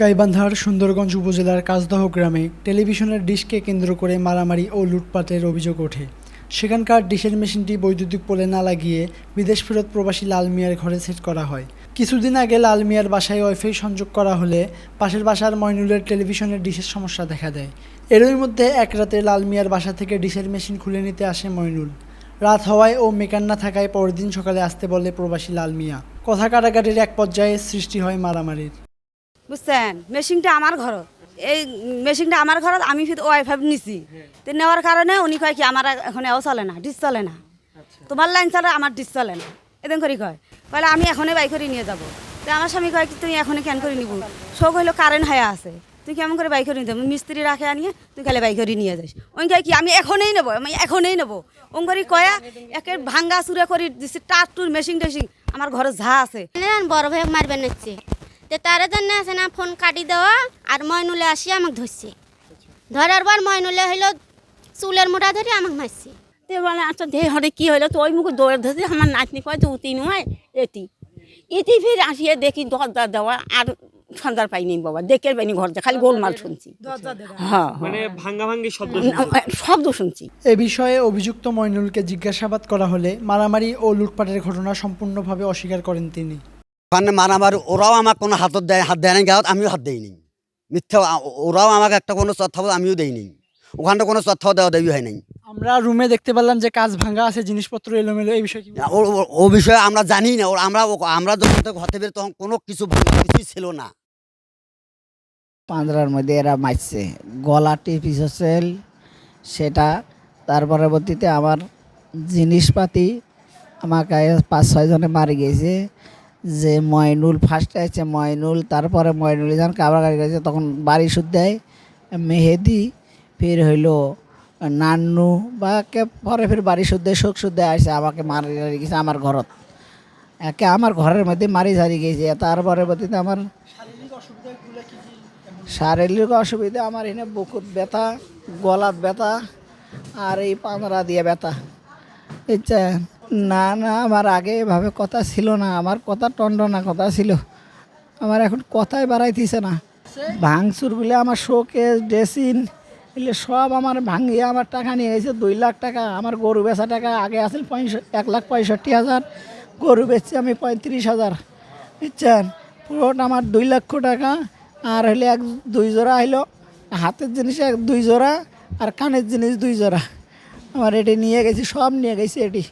গাইবান্ধার সুন্দরগঞ্জ উপজেলার কাজদহ গ্রামে টেলিভিশনের ডিশকে কেন্দ্র করে মারামারি ও লুটপাটের অভিযোগ ওঠে। সেখানকার ডিশের মেশিনটি বৈদ্যুতিক পোলে না লাগিয়ে বিদেশ ফেরত প্রবাসী লাল মিয়ার ঘরে সেট করা হয়। কিছুদিন আগে লাল মিয়ার বাসায় ওয়াইফাই সংযোগ করা হলে পাশের বাসার ময়নুলের টেলিভিশনের ডিশের সমস্যা দেখা দেয়। এরই মধ্যে এক রাতে লাল মিয়ার বাসা থেকে ডিশের মেশিন খুলে নিতে আসে ময়নুল রাত হওয়ায় ও মেকান না থাকায় পরের দিন সকালে আসতে বলে প্রবাসী লাল মিয়া। কথা কাটাকাটির এক পর্যায়ে সৃষ্টি হয় মারামারির। বুঝছেন? মেশিনটা আমার ঘর এই মেশিনটা আমার ঘর আমি ওয়াইফাই নিছি। তো নেওয়ার কারণে উনি কয় কি আমার এখন এও চলে না ডিস চলে না। তোমার লাইন চলে আমার ডিস চলে না। এদিন করি কয় কয়লে আমি এখনই বাই করে নিয়ে যাব। তো আমার স্বামী কয় কি তুমি এখনই কেন করে নিব? শোক হইল কারেন্ট হয়ে আছে। তুই কেমন করে বাই করে নিতে মিস্ত্রি রাখে আনিয়ে তুই খালি বাই করে নিয়ে যাস। ওই কয় কি আমি এখনই নেব আমি এখনই নেব। ওই করি কয়া একে ভাঙ্গা চুরে করি দিছি টাট টুর মেশিন টেশিন আমার ঘরে যা আছে। নেন বড় ভাই মারবে নিচ্ছে তো তার জন্য আছে না ফোন কাটি দেওয়া আর ময়নুলে আসি আমাকে ধরছে। ধরার পর ময়নুলে হইল চুলের মোটা ধরে আমাকে মারছে। তে বলে আচ্ছা দে হরে কি হলো তো ওই মুখে দৌড়ে ধরছে আমার নাতনি কয় তো উতি নয় এটি। এটি ফির আসিয়ে দেখি দরজা দেওয়া আর সন্ধ্যার পাইনি বাবা দেখে পাইনি ঘরটা খালি গোলমাল শুনছি। হ্যাঁ মানে ভাঙ্গা ভাঙ্গি শব্দ শব্দ শুনছি। এ বিষয়ে অভিযুক্ত মইনুলকে জিজ্ঞাসাবাদ করা হলে মারামারি ও লুটপাটের ঘটনা সম্পূর্ণভাবে অস্বীকার করেন তিনি। ওখানে মারামার ওরাও আমাকে কোনো হাতত দেয় হাত দেয় না গাঁত আমিও হাত দেইনি মিথ্যা ওরাও আমাকে একটা কোনো তথ্য আমিও দেইনি ওখানটা কোনো তথ্য দেওয়া দেবী হয় নাই। আমরা রুমে দেখতে পারলাম যে কাজ ভাঙা আছে জিনিসপত্র এলোমেলো এই বিষয়ে ও বিষয়ে আমরা জানি না। ওরা আমরা ও- আমরা যখন ঘর থেকে বের তখন কোনো কিছু ভাঙা কিছুই ছিল না। পাঁজরার মধ্যে এরা মারছে গলা টিপিস সেল সেটা তার পরবর্তীতে আমার জিনিসপাতি আমাকে পাঁচ ছয়জনে মারি গেছে। যে ময়নুল ফার্স্ট আছে ময়নুল তারপরে ময়নুল যখন কাবার গাড়ি গেছে তখন বাড়ি সুদ দেয় মেহেদি ফির হইল নান্নু বা কে পরে ফির বাড়ি শুদ্ধে শোক শুদ্ধে আসে আমাকে মারি মারি গেছে আমার ঘরত। একে আমার ঘরের মধ্যে মারি ঝারি গেছে তার পরবর্তীতে আমার শারীরিক অসুবিধা আমার এনে বুকুত ব্যথা গলাত ব্যথা আর এই পাঁদরা দিয়ে ব্যথা। বুঝছে না না, আমার আগে এভাবে কথা ছিল না। আমার কথা টন্ডনা কথা ছিল। আমার এখন কথাই বাড়াইতেছে না। ভাঙচুর বলে আমার শোকেস, ড্রেসিন এগুলো সব আমার ভাঙিয়ে আমার টাকা নিয়ে গেছে। দুই লাখ টাকা, আমার গরু বেচা টাকা আগে পঁয়ষ- এক লাখ পঁয়ষট্টি হাজার। গরু বেচছি আমি পঁয়ত্রিশ হাজার। বুঝছেন? পুরোটা আমার দুই লক্ষ টাকা। আর হলে এক, দুই জোড়া হইল হাতের জিনিস এক, দুই জোড়া। আর কানের জিনিস দুই জোড়া। আমার এটি নিয়ে গেছি, সব নিয়ে গেছি এটি।